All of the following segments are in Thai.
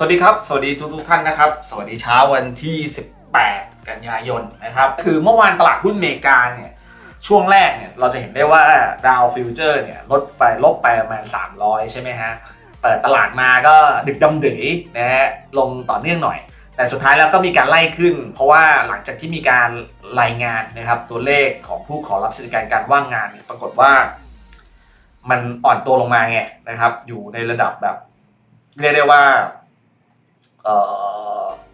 สวัสดีครับ สวัสดีทุกทุกท่านนะครับ สวัสดีเช้าวันที่ 18 กันยายนนะครับ คือเมื่อวานตลาดหุ้นอเมริกาเนี่ยช่วงแรกเนี่ยเราจะเห็นได้ว่าดาวฟิวเจอร์เนี่ยลดไปลบไปประมาณ 300 ใช่ไหมฮะ เปิดตลาดมาก็ดึกดำดื๋ยนะฮะลงต่อเนื่องหน่อย แต่สุดท้ายแล้วก็มีการไล่ขึ้น เพราะว่าหลังจากที่มีการรายงานนะครับตัวเลขของผู้ขอรับสิทธิการการว่างงานเนี่ยปรากฏว่า มันอ่อนตัวลงมาไงนะครับอยู่ในระดับแบบเรียกได้ว่า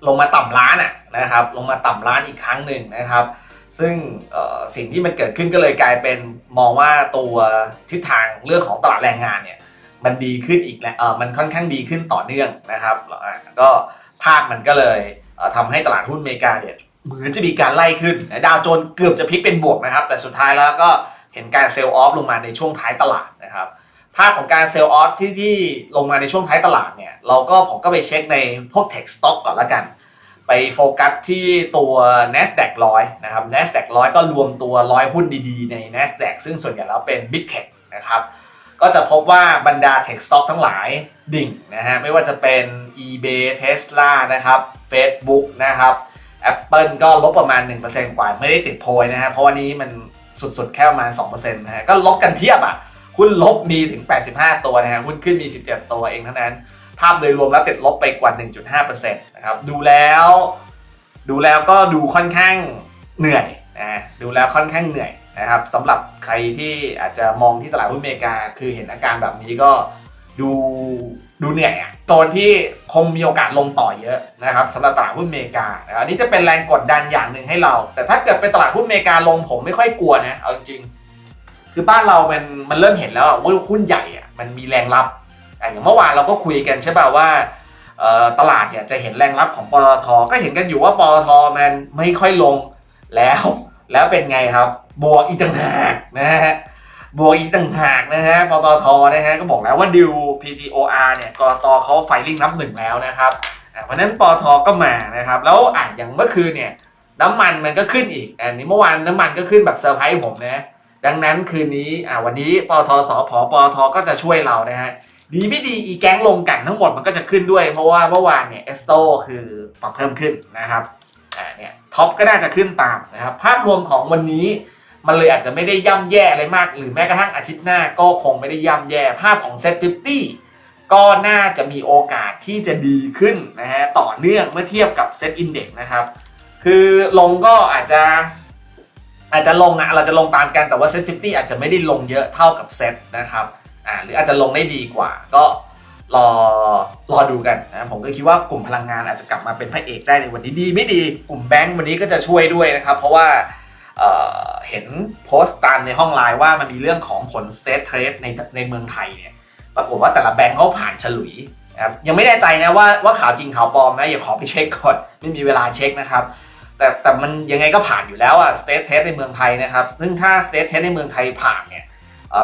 ลงมาต่ำล้านอะนะครับลงมาต่ำล้านอีกครั้งหนึ่งนะครับ ซึ่งสิ่งที่มันเกิดขึ้นก็เลยกลายเป็นมองว่าตัวทิศทางเรื่องของตลาดแรงงานเนี่ยมันดีขึ้นอีกแล้วมันค่อนข้างดีขึ้นต่อเนื่องนะครับก็ภาพมันก็เลยเอ่อทำให้ตลาดหุ้นอเมริกาเนี่ยเหมือนจะมีการไล่ขึ้นดาวโจนส์เกือบจะพลิกเป็นบวกนะครับ แต่สุดท้ายแล้วก็เห็นการเซลล์ออฟลงมาในช่วงท้ายตลาดนะครับ ภาพของการเซลล์ออฟที่ที่ลงมาในช่วงท้ายตลาดเนี่ย เราก็ผมก็ไปเช็คในพวก Tech Stock ก่อนละกัน ไปโฟกัสที่ตัว NASDAQ 100 นะครับ NASDAQ 100 ก็รวมตัว100หุ้นดีๆ ใน NASDAQ ซึ่งส่วนใหญ่แล้วเป็น Big Tech นะครับ ก็จะพบว่าบรรดา Tech Stock ทั้งหลายดิ่งนะฮะ ไม่ว่าจะเป็น eBay Tesla นะครับ Facebook นะครับ Apple ก็ลบประมาณ 1%กว่า ไม่ได้ติดโพยนะฮะ เพราะวันนี้มันสุดๆ แค่ประมาณ2%นะฮะ ก็ลบกันเพียบอะ หุ้นลบมีถึง 85 ตัวนะฮะหุ้นขึ้นมี 17 ตัวเองเท่านั้น ภาพโดยรวมแล้วติดลบไปกว่า 1.5%นะครับดูแล้ว ดูแล้วก็ดูค่อนข้างเหนื่อยนะดูแล้วค่อนข้างเหนื่อยนะครับสำหรับใครที่อาจจะมองที่ตลาดหุ้นอเมริกา คือเห็นอาการแบบนี้ก็ดูดูเหนื่อยอะโซนที่คงมีโอกาสลงต่อเยอะนะครับสำหรับตลาดหุ้นอเมริกาอันนี้จะเป็นแรงกดดันอย่างหนึ่งให้เรา แต่ถ้าเกิดเป็นตลาดหุ้นอเมริกาลงผมไม่ค่อยกลัวนะเอาจริง คือบ้านเรามันมันเริ่มเห็นแล้วว่าหุ้นใหญ่อะมันมีแรงรับอ่อย่างเมื่อวานเราก็คุยกันใช่ป่ะว่าตลาดเนี่ยจะเห็นแรงรับของปตทก็เห็นกันอยู่ว่าปตทมันไม่ค่อยลงแล้ว แล้วเป็นไงครับ บวกอีกต่างหากนะฮะบวกอีกต่างหากนะฮะปตทนะฮะก็บอกแล้วว่าดิว PTOR เนี่ยกรตเขาไฟลิ่งนับหนึ่งแล้วนะครับอะเพราะนั้นปตทก็มานะครับ แล้วอะอย่างเมื่อคืนเนี่ยน้ำมันมันก็ขึ้นอีกอันนี้เมื่อวานน้ำมันก็ขึ้นแบบเซอร์ไพรส์ผมนะ ดังนั้นคืนนี้อ่าวันนี้ปทสพปทก็จะช่วยเรานะฮะดีไม่ดีอีแก๊งลงกันทั้งหมดมันก็จะขึ้นด้วย เพราะว่าเมื่อวานเนี่ยเอสโตคือปรับเพิ่มขึ้นนะครับอ่าเนี่ยท็อปก็น่าจะขึ้นตามนะครับภาพรวมของวันนี้มันเลยอาจจะไม่ได้ย่ำแย่อะไรมาก หรือแม้กระทั่งอาทิตย์หน้าก็คงไม่ได้ย่ำแย่ภาพของเซ็ต50ก็น่าจะมีโอกาสที่จะดีขึ้นนะฮะต่อเนื่องเมื่อเทียบกับเซ็ตอินเด็กนะครับ คือลงก็อาจจะ อาจจะลงอะเราจะลงตามกันแต่ว่าเซ็ต50อาจจะไม่ได้ลงเยอะเท่ากับเซ็ตนะครับอ่าหรืออาจจะลงได้ดีกว่า ก็รอรอดูกันนะผมก็คิดว่ากลุ่มพลังงานอาจจะกลับมาเป็นพระเอกได้ในวันนี้ดีไม่ดีกลุ่มแบงก์วันนี้ก็จะช่วยด้วยนะครับ เพราะว่าเเห็นโพสต์ตามในห้องไลน์ว่ามันมีเรื่องของผล state trade ในในเมืองไทยเนี่ยปรากฏว่าแต่ละแบงก์เขาผ่านฉลุยนะครับยังไม่แน่ใจนะว่าว่าข่าวจริงข่าวปลอมนะอย่าขอไปเช็คก่อนไม่มีเวลาเช็คนะครับ แต่แต่มันยังไงก็ผ่านอยู่แล้วอะ state test ในเมืองไทยนะครับ ซึ่งถ้า state test ในเมืองไทยผ่านเนี่ย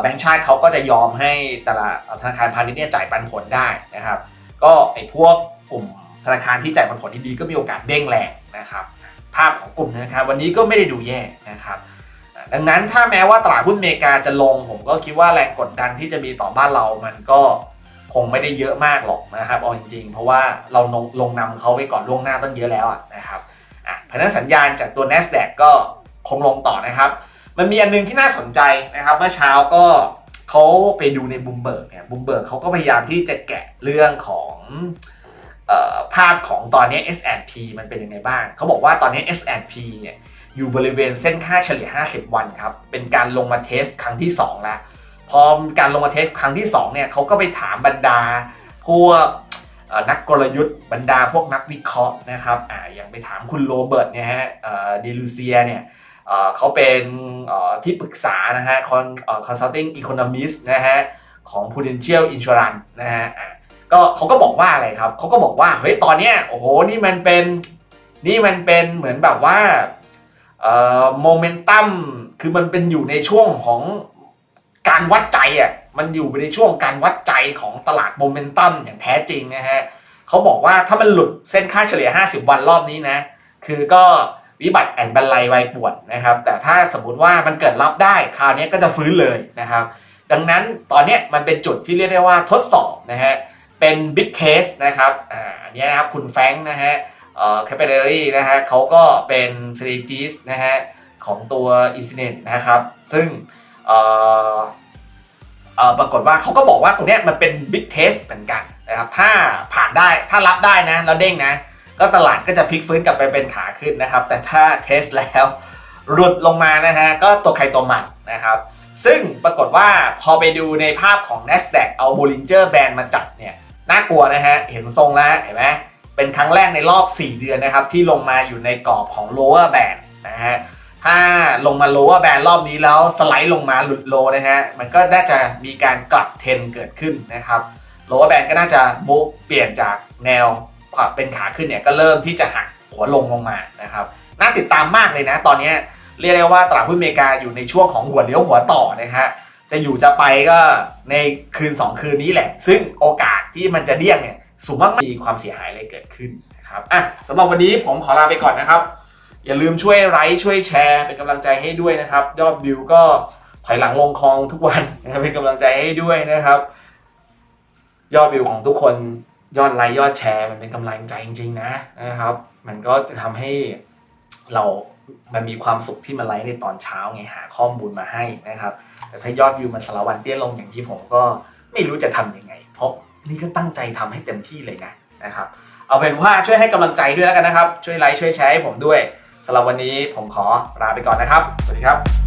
แบงก์ชาติเขาก็จะยอมให้แต่ละธนาคารพาณิชย์เนี่ยจ่ายปันผลได้นะครับ ก็ไอ้พวกกลุ่มธนาคารที่จ่ายปันผลดีๆก็มีโอกาสเด้งแรงนะครับ ภาพของกลุ่มธนาคารวันนี้ก็ไม่ได้ดูแย่นะครับ ดังนั้นถ้าแม้ว่าตลาดหุ้นอเมริกาจะลง ผมก็คิดว่าแรงกดดันที่จะมีต่อบ้านเรามันก็คงไม่ได้เยอะมากหรอกนะครับเอาจริงๆ เพราะว่าเราลงลงนำเขาไว้ก่อนล่วงหน้าตั้งเยอะแล้วอะนะครับ อะพราะฉะนั้นสัญญาณจากตัว NASDAQ ก็คงลงต่อนะครับ มันมีอันนึงที่น่าสนใจนะครับ เมื่อเช้าก็เขาไปดูในบูมเบิร์กเนี่ยบูมเบิร์กเขาก็พยายามที่จะแกะเรื่องของออภาพของตอนนี้ S&P มันเป็นยังไงบ้าง เขาบอกว่าตอนนี้ S&P เนี่ยอยู่บริเวณเส้นค่าเฉลี่ย 50 วันครับ เป็นการลงมาเทสครั้งที่ 2 แล้ว พอการลงมาเทสครั้งที่ 2 เนี่ยเขาก็ไปถามบรรดา พวก นักกลยุทธ์บรรดาพวกนักวิเคราะห์นะครับออย่างไปถามคุณโรเบิร์ตเนี่ยฮะเดลูเซียเนี่ยเขาเป็นที่ปรึกษานะฮะคอนเอ่อ consulting economist นะฮะของ Prudential Insurance นะฮะก็เขาก็บอกว่าอะไรครับเขาก็บอกว่าเฮ้ยตอนเนี้ยโอ้โหนี่มันเป็นนี่มันเป็นเหมือนแบบว่าโมเมนตัมคือมันเป็นอยู่ในช่วงของการวัดใจอะ มันอยู่ในช่วงการวัดใจของตลาดโมเมนตัมอย่างแท้จริงนะฮะเขาบอกว่าถ้ามันหลุดเส้นค่าเฉลี่ย 50 วันรอบนี้นะ คือก็วิบัติแอนบันไลวัยป่วนนะครับ แต่ถ้าสมมติว่ามันเกิดรับได้คราวนี้ก็จะฟื้นเลยนะครับ ดังนั้นตอนนี้มันเป็นจุดที่เรียกได้ว่าทดสอบนะฮะ เป็น Big Case นะครับอ่าอันนี้นะครับคุณแฟงนะฮะเอ่อ Capillary นะฮะเขาก็เป็น strategist นะฮะของตัว e s i n e t นะครับ ซึ่งเอ่อ ปรากฏว่าเขาก็บอกว่าตรงนี้มันเป็น Big Test เหมือนกันนะครับถ้าผ่านได้ถ้ารับได้นะแล้วเด้งนะ ก็ตลาดก็จะพลิกฟื้นกลับไปเป็นขาขึ้นนะครับ แต่ถ้าเทสแล้วหลุดลงมานะฮะก็ตัวใครตัวมันนะครับ ซึ่งปรากฏว่าพอไปดูในภาพของ NASDAQ เอา Bollinger Band มาจับเนี่ยน่ากลัวนะฮะเห็นทรงแล้วเห็นไหมเป็นครั้งแรกในรอบ 4 เดือนนะครับที่ลงมาอยู่ในกรอบของ lower band นะฮะ ถ้าลงมา lower band รอบนี้แล้วสไลด์ลงมาหลุดโลนะฮะ มันก็น่าจะมีการกลับเทรนเกิดขึ้นนะครับ lower band ก็น่าจะมูฟเปลี่ยนจากแนวควาเป็นขาขึ้นเนี่ยก็เริ่มที่จะหักหัวลงลงมานะครับ น่าติดตามมากเลยนะ ตอนนี้เรียกได้ว่าตลาดหุ้นอเมริกาอยู่ในช่วงของหัวเลี้ยวหัวต่อนะฮะ จะอยู่จะไปก็ในคืน 2 คืนนี้แหละ ซึ่งโอกาสที่มันจะเดี้ยงเนี่ยสูงมากมีความเสียหายอะไรเกิดขึ้นนะครับ อะสำหรับวันนี้ผมขอลาไปก่อนนะครับ อย่าลืมช่วยไลค์ช่วยแชร์ เป็นกำลังใจให้ด้วยนะครับ ยอดวิวก็ถอยหลังลงคลองทุกวันนะเป็นกำลังใจให้ด้วยนะครับ ยอดวิวของทุกคนยอดไลค์ยอดแชร์ มันเป็นกำลังใจจริง ๆ นะนะครับ มันก็จะทำให้เรามันมีความสุขที่มาไลฟ์ในตอนเช้าไงหาข้อมูลมาให้นะครับ แต่ถ้ายอดวิวมันสารวันเตี้ยลงอย่างนี้ผมก็ไม่รู้จะทำยังไง เพราะนี่ก็ตั้งใจทำให้เต็มที่เลยนะนะครับ เอาเป็นว่าช่วยให้กำลังใจด้วยแล้วกันนะครับ ช่วยไลค์ช่วยแชร์ให้ผมด้วย สำหรับวันนี้ผมขอลาไปก่อนนะครับ สวัสดีครับ